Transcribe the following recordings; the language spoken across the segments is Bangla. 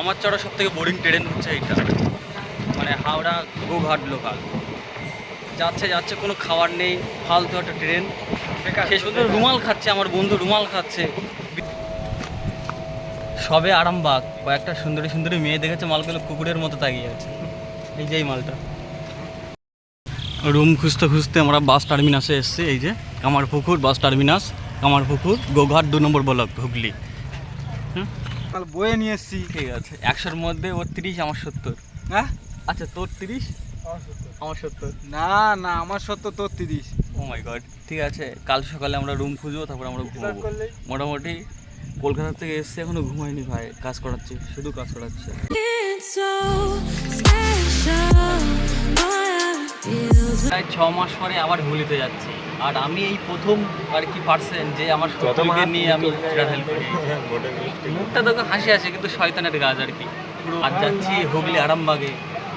আমার চড়া সব থেকে বোরিং ট্রেন হচ্ছে এইটা মানে হাওড়া গোঘাট লোকাল যাচ্ছে যাচ্ছে কোনো খাবার নেই ফালতু একটা ট্রেন সে শুধু রুমাল খাচ্ছে আমার বন্ধু রুমাল খাচ্ছে। সবে আরামবাগ কয়েকটা সুন্দরী সুন্দরী মেয়ে দেখেছে মালগুলো কুকুরের মতো তাকিয়ে আছে। এই যে এই মালটা। রুম খুঁজতে খুঁজতে আমরা বাস টার্মিনাসে এসেছি এই যে কামারপুকুর বাস টার্মিনাস কামারপুকুর গোঘাট দু নম্বর ব্লক হুগলি। কাল বয়ে নিয়ে এসছি। ঠিক আছে। একশোর মধ্যে ওর তিরিশ আমার সত্তর। হ্যাঁ? আচ্ছা তোর তিরিশ? আমার সত্তর। না না আমার সত্তর তোর তিরিশ। ও মাই গড ঠিক আছে কাল সকালে আমরা রুম খুঁজবো তারপর আমরা ঘুমাবো। মোটামুটি কলকাতা থেকে এসছে এখনও ঘুমাইনি ভাই। কাজ করাচ্ছি শুধু কাজ করাচ্ছে। প্রায় ছ মাস পরে আবার হুগলিতে যাচ্ছি। আর আমি এই প্রথম আর কি পার্সেন্ট যে আমার শত্রুকে নিয়ে আমি ট্রাভেল করি। মুখটা তো হাসি আছে কিন্তু শয়তানের গাছ আর কি। আর যাচ্ছি হুগলি আরামবাগে।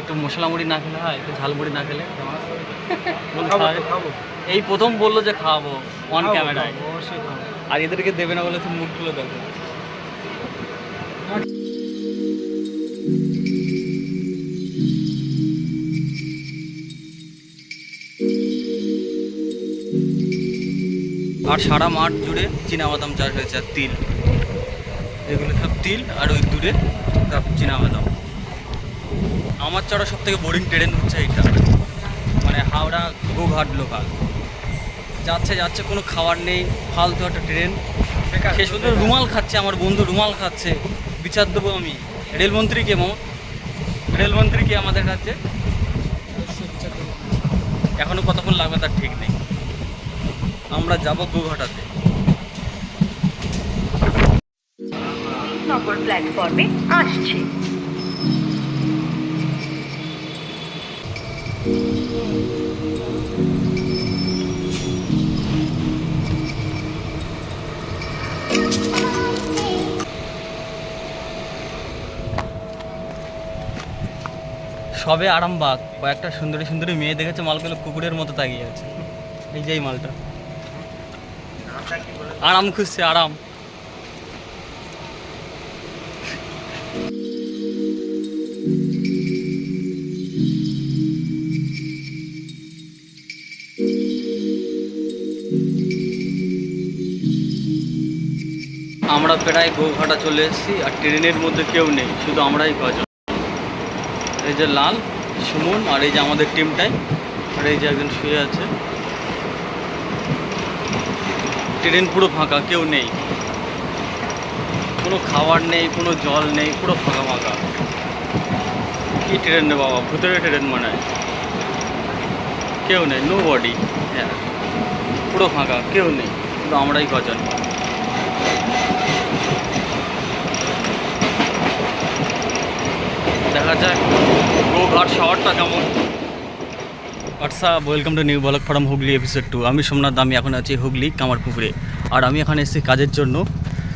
একটু মশলা মুড়ি না খেলে হয় একটু ঝালমুড়ি না খেলে। এই প্রথম বলল যে খাওয়াবো অন ক্যামেরায় আর এদেরকে দেবে না বলে তুমি মুখগুলো দেখো। আর সারা মাঠ জুড়ে চীনাবাদাম চাষ হয়েছে আর তিল। এগুলো সব তিল আর ওই দূরে সব চীনাবাদাম। আমার চড়া সব থেকে বোরিং ট্রেন হচ্ছে এইটা। মানে হাওড়া গোঘাট লোকাল। যাচ্ছে যাচ্ছে কোনো খাবার নেই ফালতু একটা ট্রেন সে শুধু রুমাল খাচ্ছে আমার বন্ধু রুমাল খাচ্ছে। বিচার দেবো আমি। রেলমন্ত্রী কে মম? রেলমন্ত্রী কে আমাদের রাজ্যে? এখনও কতক্ষণ লাগবে তার ঠিক নেই। আমরা যাব গোঘাটাতে নম্বর প্ল্যাটফর্মে আসছে। সবে আরামবাগ কয়েকটা সুন্দরী সুন্দরী মেয়ে দেখেছে মালগুলো কুকুরের মতো তাকিয়ে আছে। এই যে এই মালটা। আরাম খুঁজছে, আরাম। আমরা প্রায় গৌঘাটা চলে এসেছি, আর ট্রেনের মধ্যে কেউ নেই, শুধু আমরাই কজন। এই যে লাল, সুমন, আর এই যে আমাদের টিমটাই আর এই যে একজন শুয়ে আছে। ট্রেন পুরো ফাঁকা, কেউ নেই। কোনো খাবার নেই, কোনো জল নেই, পুরো ফাঁকা ফাঁকা। কি ট্রেন রে বাবা, ভূতের ট্রেন মনে হয়। কেউ নেই নো বডি হ্যাঁ পুরো ফাঁকা, কেউ নেই। কিন্তু আমরাই কজন। দেখা যাক গোঘাট শহরটা কেমন। WhatsApp welcome to new block from Hooghly episode two আমি সোমনাথ, আমি এখন আছি হুগলি, কামারপুকুরে। আর আমি এখানে এসেছি কাজের জন্য।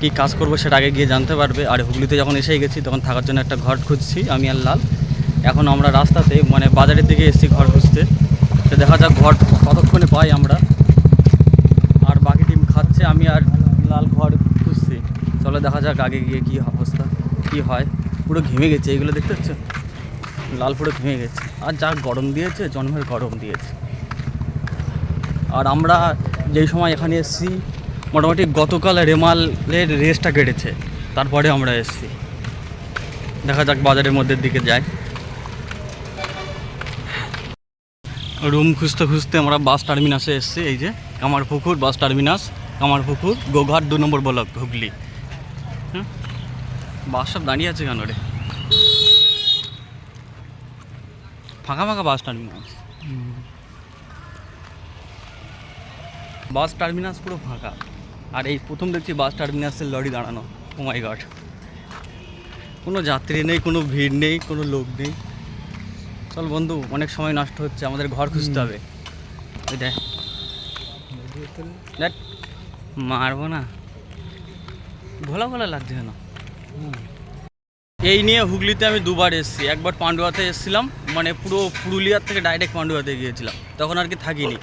কি কাজ করব সেটা আগে গিয়ে জানতে পারবে। আর হুগলিতে যখন এসেই গেছি, তখন থাকার জন্য একটা ঘর খুঁজছি, আমি আর লাল। এখন আমরা রাস্তাতে মানে বাজারের দিকে এসেছি ঘর খুঁজতে। তো দেখা যাক ঘর কতক্ষণে পাই আমরা। আর বাকি টিম খাচ্ছে, আমি আর লাল ঘর খুঁজছি। চলো দেখা যাক আগে গিয়ে কী অবস্থা, কী হয়। পুরো ঘেমে গেছে এগুলো দেখতে পাচ্ছ? লাল পুরো ভেঙে গেছে। আর যা গরম দিয়েছে, জন্মের গরম দিয়েছে। আর আমরা যেই সময় এখানে এসেছি, মোটামুটি গতকাল রেমালের রেসটা কেটেছে। তারপরে আমরা এসেছি। দেখা যাক বাজারের মধ্যে দিকে যাই। রুম খুঁজতে খুঁজতে আমরা বাস টার্মিনাসে এসেছি। এই যে, কামারপুকুর, বাস টার্মিনাস, কামারপুকুর, গোঘাট দু নম্বর ব্লক, হুগলি। হুম? বাস সব দাঁড়িয়ে আছে কেন রে? ফাঁকা ফাঁকা বাস টার্মিনাস বাস টার্মিনাস পুরো ফাঁকা। আর এই প্রথম দেখছি বাস টার্মিনাসের লরি দাঁড়ানো। ও মাই গড কোনো যাত্রী নেই কোনো ভিড় নেই কোনো লোক নেই। চল বন্ধু অনেক সময় নষ্ট হচ্ছে আমাদের ঘর খুঁজতে হবে। দেখ। দেখ, মারবো না। ভোলা ভোলা লাগছে কেন? এই নিয়ে হুগলিতে আমি দুবার এসেছি। একবার পাণ্ডুয়াতে এসেছিলাম মানে পুরো পুরুলিয়ার থেকে ডাইরেক্ট পাণ্ডুয়াতে গিয়েছিলাম। তখন আর কি থাকিনি।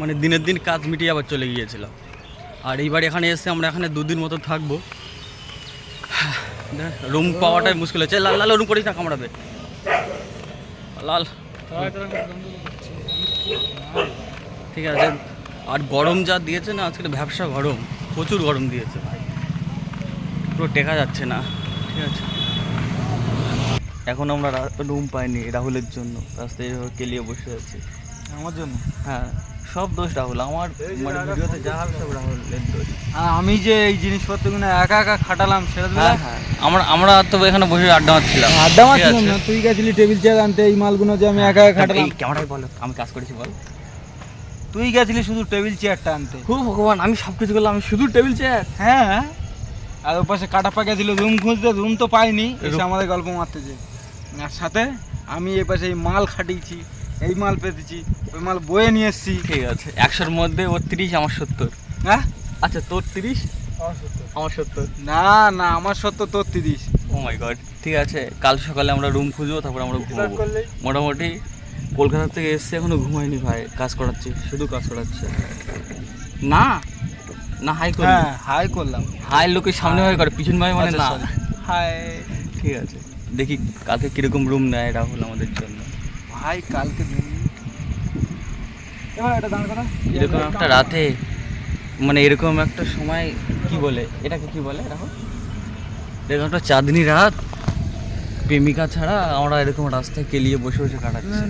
মানে দিনের দিন কাজ মিটিয়ে আবার চলে গিয়েছিলাম। আর এইবার এখানে এসে আমরা এখানে দুদিন মতো থাকব। রুম পাওয়াটাই মুশকিল হচ্ছে। লাল লাল রুম করিস না কামড়াবে লাল। ঠিক আছে। আর গরম যা দিয়েছে না, আজকে ব্যবসা গরম। প্রচুর গরম দিয়েছে। পুরো টেকা যাচ্ছে না। ঠিক আছে। এখন আমরা রুম পাইনি রাহুলের জন্য। রাস্তায় এভাবে কেলিয়ে বসে আছি। আমার জন্য? হ্যাঁ সব দোষ রাহুল। আমার মানে ভিডিওতে যা হবে সব রাহুলের দোষ। আর আমি যে এই জিনিসপত্রগুলো একা একা খাটালাম সেটা হ্যাঁ হ্যাঁ। আমরা আমরা তো এখানে বসে আড্ডা মারছিলাম। আড্ডা মারছিলাম না তুই গেছিলি টেবিল চেয়ার আনতে এই মালগুলো যে আমি একা একা খাটালাম। এই ক্যামেরায় বল আমি কাজ করেছি বল। তুই গেছিলি শুধু টেবিল চেয়ারটা আনতে। খুব ভগবান আমি সব কিছু করলাম আমি শুধু টেবিল চেয়ার? হ্যাঁ। আর ওর পাশে কাটাপা গেছিল রুম খুঁজতে রুম তো পাইনি এসে আমাদের গল্প মারতেছে আর সাথে আমি এই পাশে এই মাল খাটিয়েছি এই মাল পেতেছি ওই মাল বয়ে নিয়ে এসছি। ঠিক আছে একশোর মধ্যে ওর তিরিশ আমার সত্তর। হ্যাঁ? আচ্ছা তোর তিরিশ? আমার সত্তর। না না আমার সত্তর তোর তিরিশ। ও মাই গড ঠিক আছে কাল সকালে আমরা রুম খুঁজবো তারপর আমরা ঘুমাবো। মোটামুটি কলকাতা থেকে এসছে এখনও ঘুমাইনি ভাই কাজ করাচ্ছি শুধু কাজ করাচ্ছে। না না হাই হ্যাঁ হাই করলাম। হাই লোকের সামনে ভাই করে পিছন ভাই মানে আচ্ছা, না. হাই ঠিক আছে। দেখি কালকে কীরকম রুম নেয় রাহুল আমাদের জন্য। ভাই কালকে এরকম একটা রাতে মানে এরকম একটা সময় কি বলে? এটাকে কি বলে রাহুল? এরকম একটা চাঁদনি রাত প্রেমিকা ছাড়া আমরা এরকম রাস্তায় কেলিয়ে বসে বসে কাটাচ্ছি।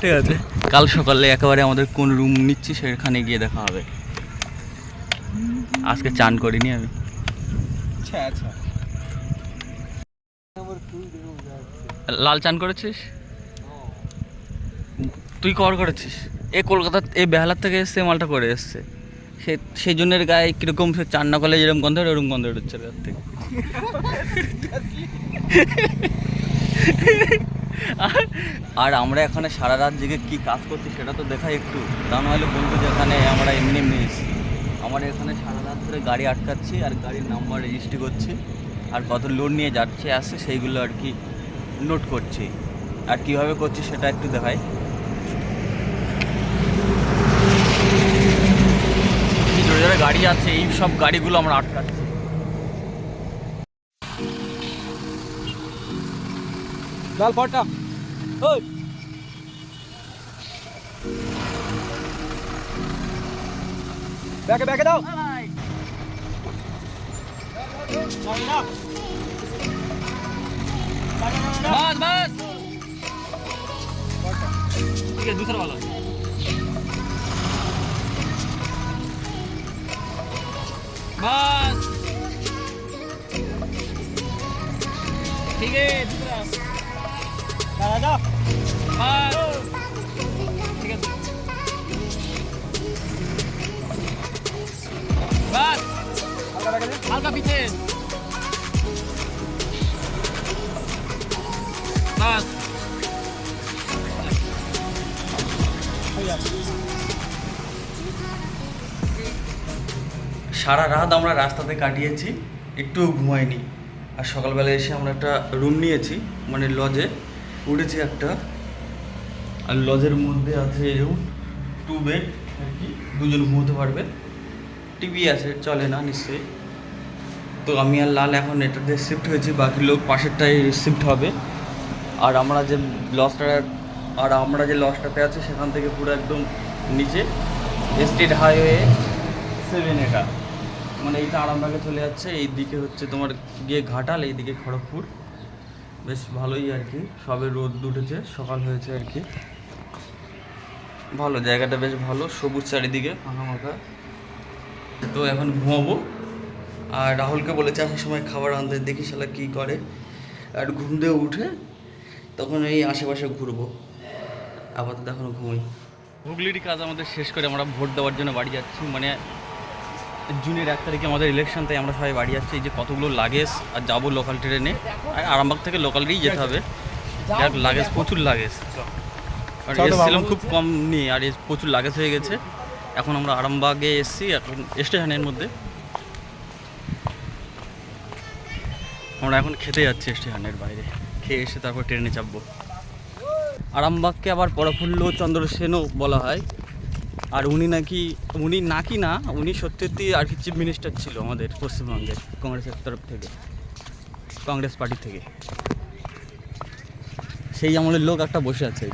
ঠিক আছে কাল সকালে একেবারে আমাদের কোন রুম নিচ্ছি সেখানে গিয়ে দেখা হবে। আজকে চান করিনি আমি। আচ্ছা আচ্ছা। লাল চান করেছিস? তুই কর করেছিস? এ কলকাতা এই বেহালার থেকে এসছে মালটা করে এসছে। সে, সেই জন্যের গায়ে কীরকম সে চান না করলে যেরকম গন্ধ ওরকম গন্ধ বেরোচ্ছে গায়ের থেকে। আর- আমরা এখানে সারা রাত জেগে কী কাজ করছি সেটা তো দেখাই একটু। তা নাহলে বলব যে এখানে আমরা এমনি এমনি এসেছি আমরা এখানে সারা রাত ধরে গাড়ি আটকাচ্ছি আর গাড়ির নাম্বার রেজিস্ট্রি করছে। আর কত লোড নিয়ে যাচ্ছে, আসছে, সেইগুলো আর কি নোট করছি। আর কীভাবে করছি সেটা একটু দেখাই। কি জোরে গাড়ি আছে এই সব গাড়িগুলো আমরা আটকাচ্ছি। জল ফটা ওই! ব্যাকে ব্যাকে দাও। বাস বাস। ঠিক আছে দুসরা ভালো সারা রাত আমরা রাস্তাতে কাটিয়েছি, একটু ঘুমাইনি। আর সকালবেলা এসে আমরা একটা রুম নিয়েছি মানে লজে উঠেছি একটা। আর লজের মধ্যে আছে এরকম টু বেড আর কি, দুজন ঘুমোতে পারবে। টিভি আছে, চলে না নিশ্চয়ই। তো আমি আর লাল এখন এটাতে শিফট হয়েছি, বাকি লোক পাশেরটাই শিফট হবে। আর আমরা যে লজটা আর আমরা যে লজটাতে আছে, সেখান থেকে পুরো একদম নিচে স্টেট হাইওয়ে সেভেন এটা। মানে এইটা আরামবাগে চলে যাচ্ছে, এই দিকে হচ্ছে তোমার গিয়ে ঘাটাল, এই দিকে খড়গপুর। বেশ ভালোই আর কি, সবে রোদ উঠেছে, সকাল হয়েছে আর কি। ভালো, জায়গাটা বেশ ভালো, সবুজ চারিদিকে, ফাঁকা মাখা তো এখন ঘুমাবো। আর রাহুলকে বলেছে আসার সময় খাবার আনতে দেখি শালা কী করে। আর ঘুম দিয়ে উঠে তখন এই আশেপাশে ঘুরবো। আপাতত এখনও ঘুমোই। হুগলির কাজ আমাদের শেষ করে আমরা ভোট দেওয়ার জন্য বাড়ি যাচ্ছি। মানে জুনের এক তারিখে আমাদের ইলেকশন তাই আমরা সবাই বাড়ি যাচ্ছি। এই যে কতগুলো লাগেজ আর যাব লোকাল ট্রেনে আর আরামবাগ থেকে লোকাল লোকালেই যেতে হবে। যাক লাগেজ প্রচুর লাগেজ আর এসেছিলাম খুব কম নিয়ে আর প্রচুর লাগেজ হয়ে গেছে। এখন আমরা আরামবাগে এসেছি এখন স্টেশনের মধ্যে। আমরা এখন খেতে যাচ্ছি স্টেশনের বাইরে। খেয়ে এসে তারপর ট্রেনে চাপবো। আরামবাগকে আবার পরফুল্ল চন্দ্র সেনও বলা হয়। আর উনি নাকি উনি নাকি না, উনি সত্যি আর কি চিফ মিনিস্টার ছিল আমাদের পশ্চিমবঙ্গের কংগ্রেসের তরফ থেকে, কংগ্রেস পার্টি থেকে। সেই আমলের লোক একটা বসে আছে।